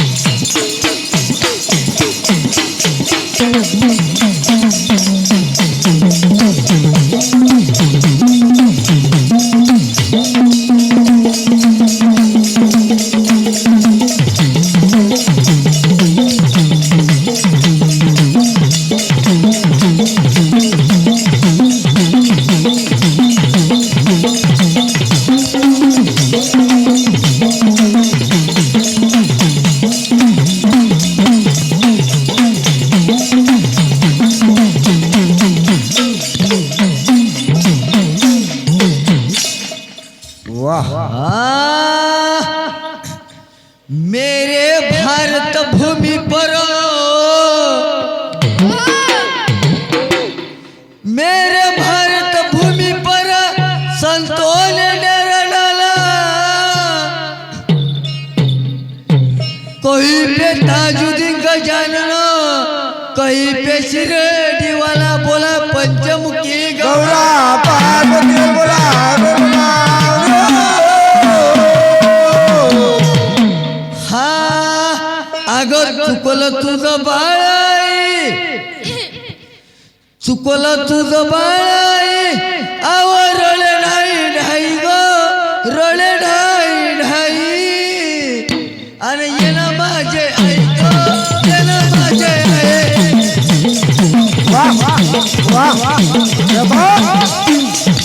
Peace. दिवाला बोला पंचमुखी गौरा. बोला हा अगं चुकलं तुझं बाळ चुकलं तुझं बाळ やばい。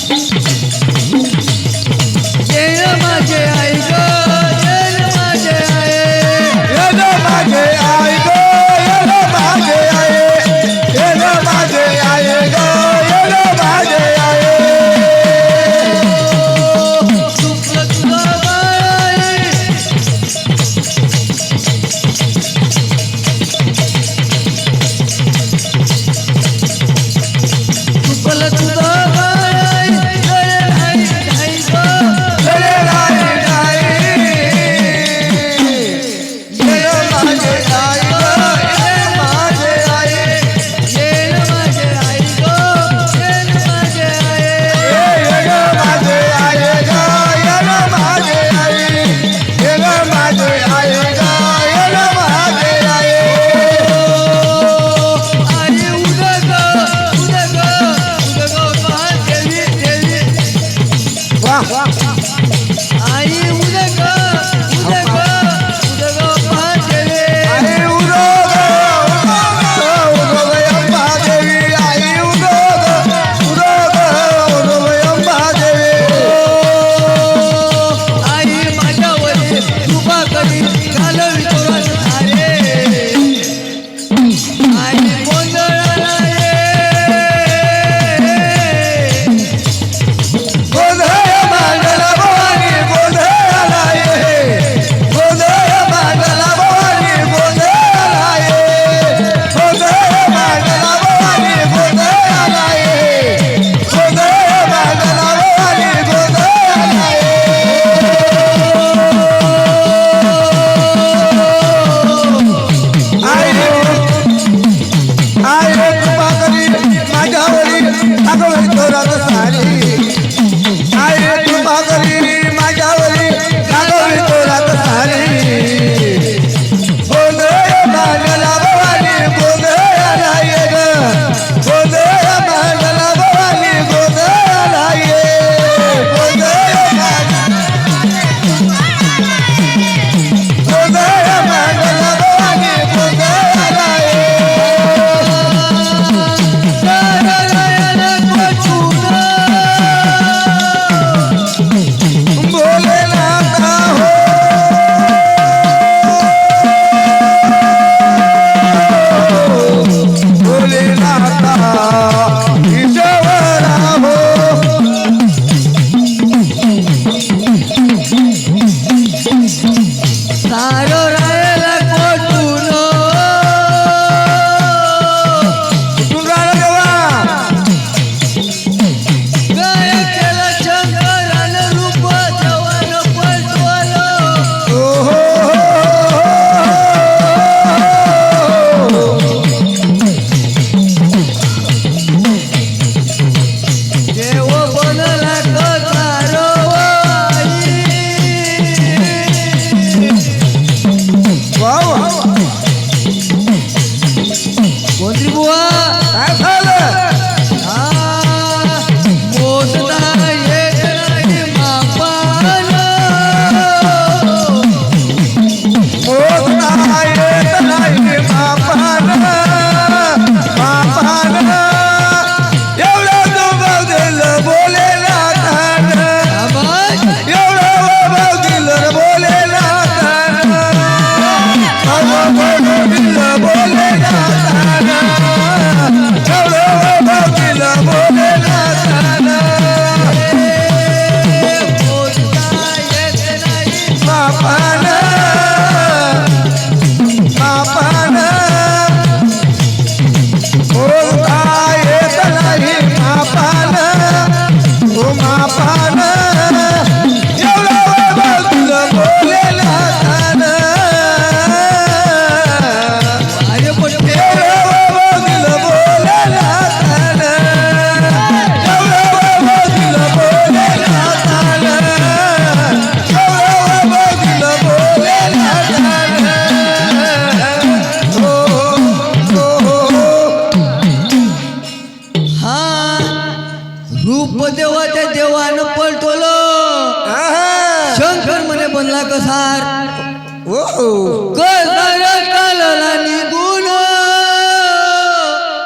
काला निघून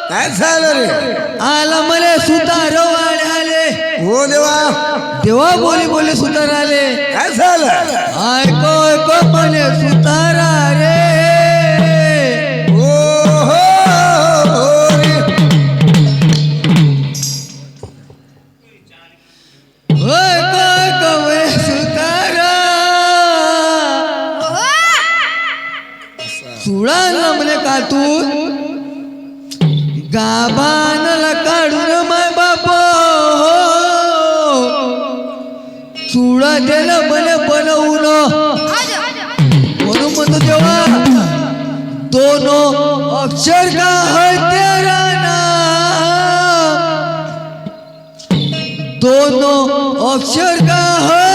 काय झालं रे? आला मला सुतार आले हो देवा. देवा बोली बोली सुतार आले. काय झालं? ऐको ऐको म्हणे सुतारा रानला का तू गाबानला काढून माय बाप हो. चुडा त्याला म्हणे बनवून. म्हणून म्हणतो तेव्हा दोन अक्षर का दोन अक्षर का हळ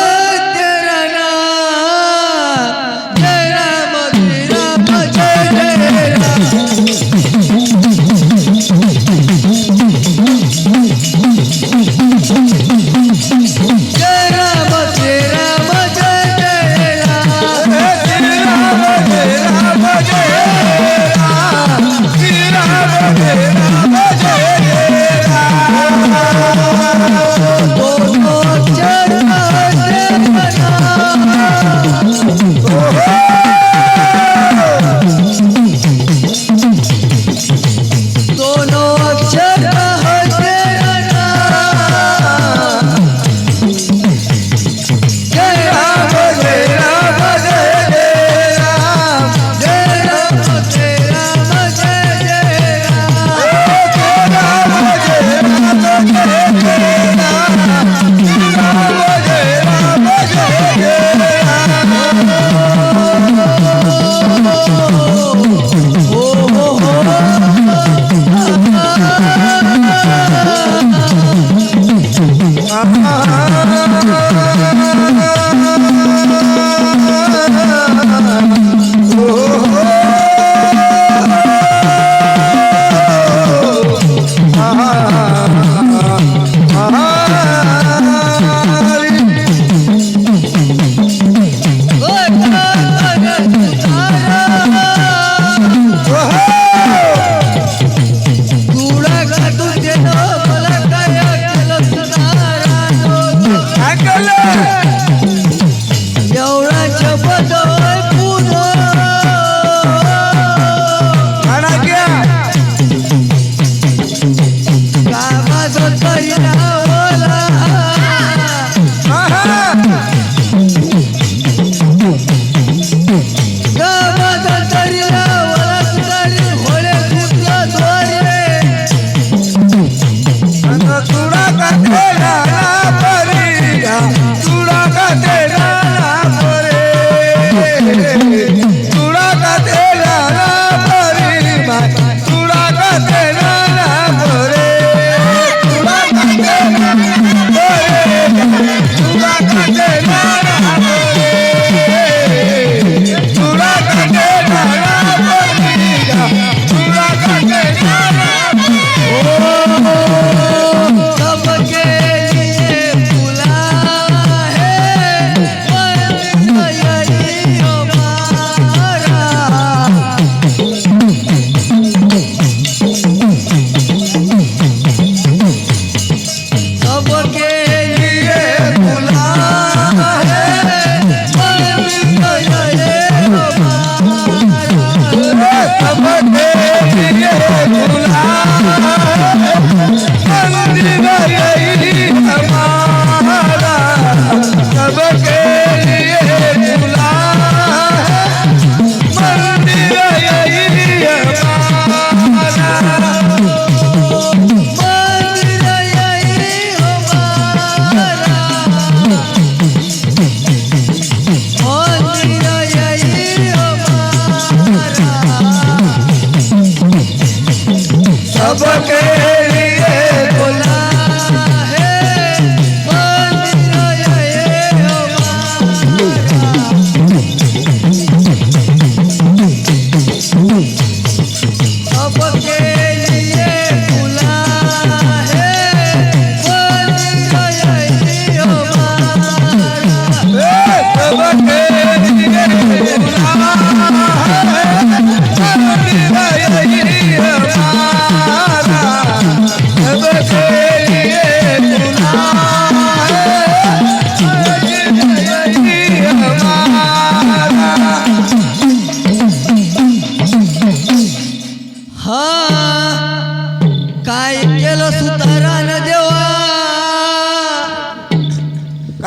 sabe.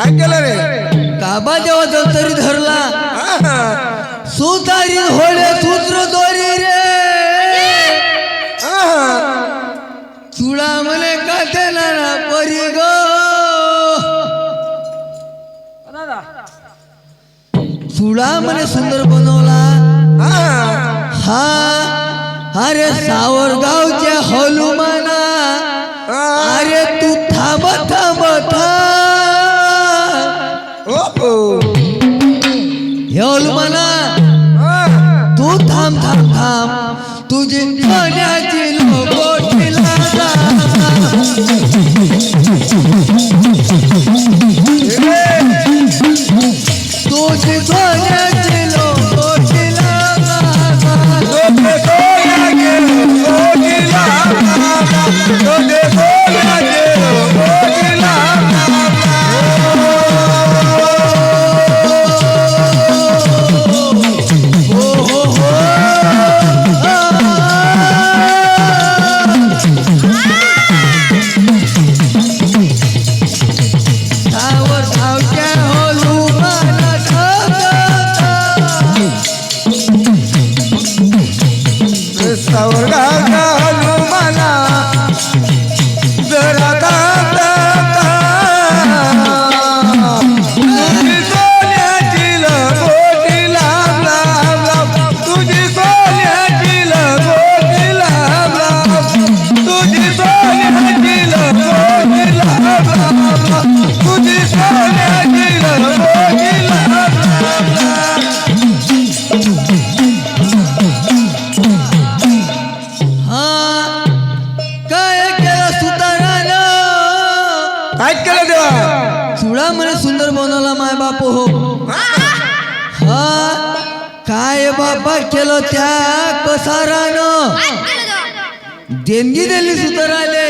काय केलं रे? काबा देवा तरी धरला सुतारी होळे सूत्र दोरी रे. चुडा मले काटे ना परी गो. चुडा मले सुंदर बनवला. हा अरे सावरगावच्या हलुमाना ह्योल तू थांब थांब थांब तुझे सोन्याची लोकोटीला तुझे सोन्याची त्या कसारानं देणगी दिली सुताराले.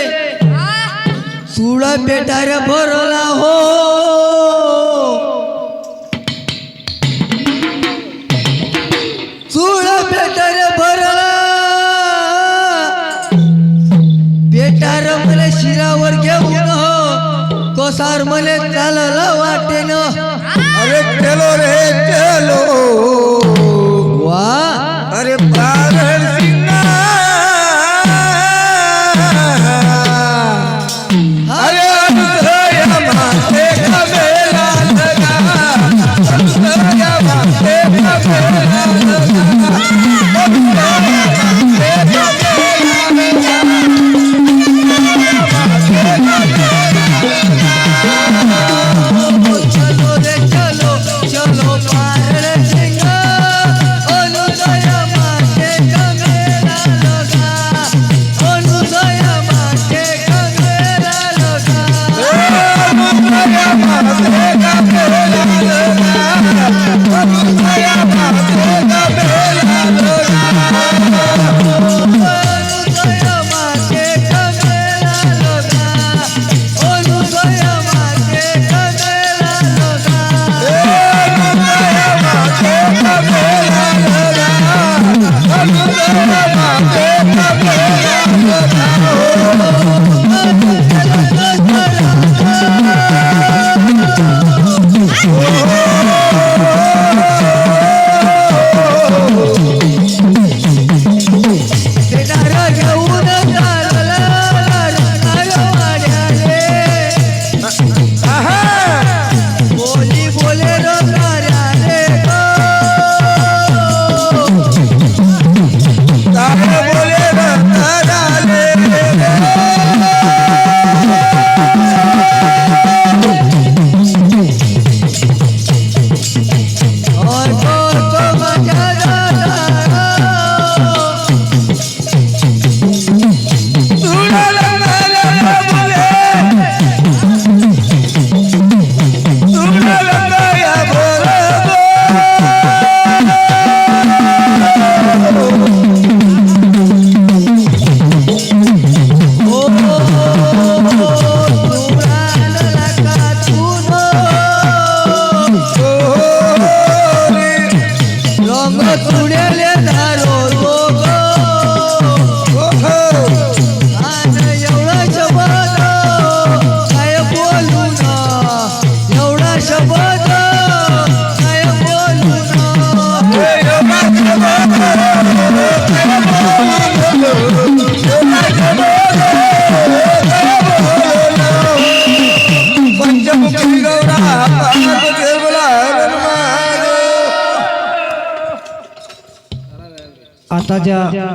चुडा पेटाऱ्या भरला हो. चुडा पेटाऱ्या भरला. पेटार मला शिरावर घेऊन हो. कोसार मले चालला वाटेन. अरे चलो रे चलो. রাজা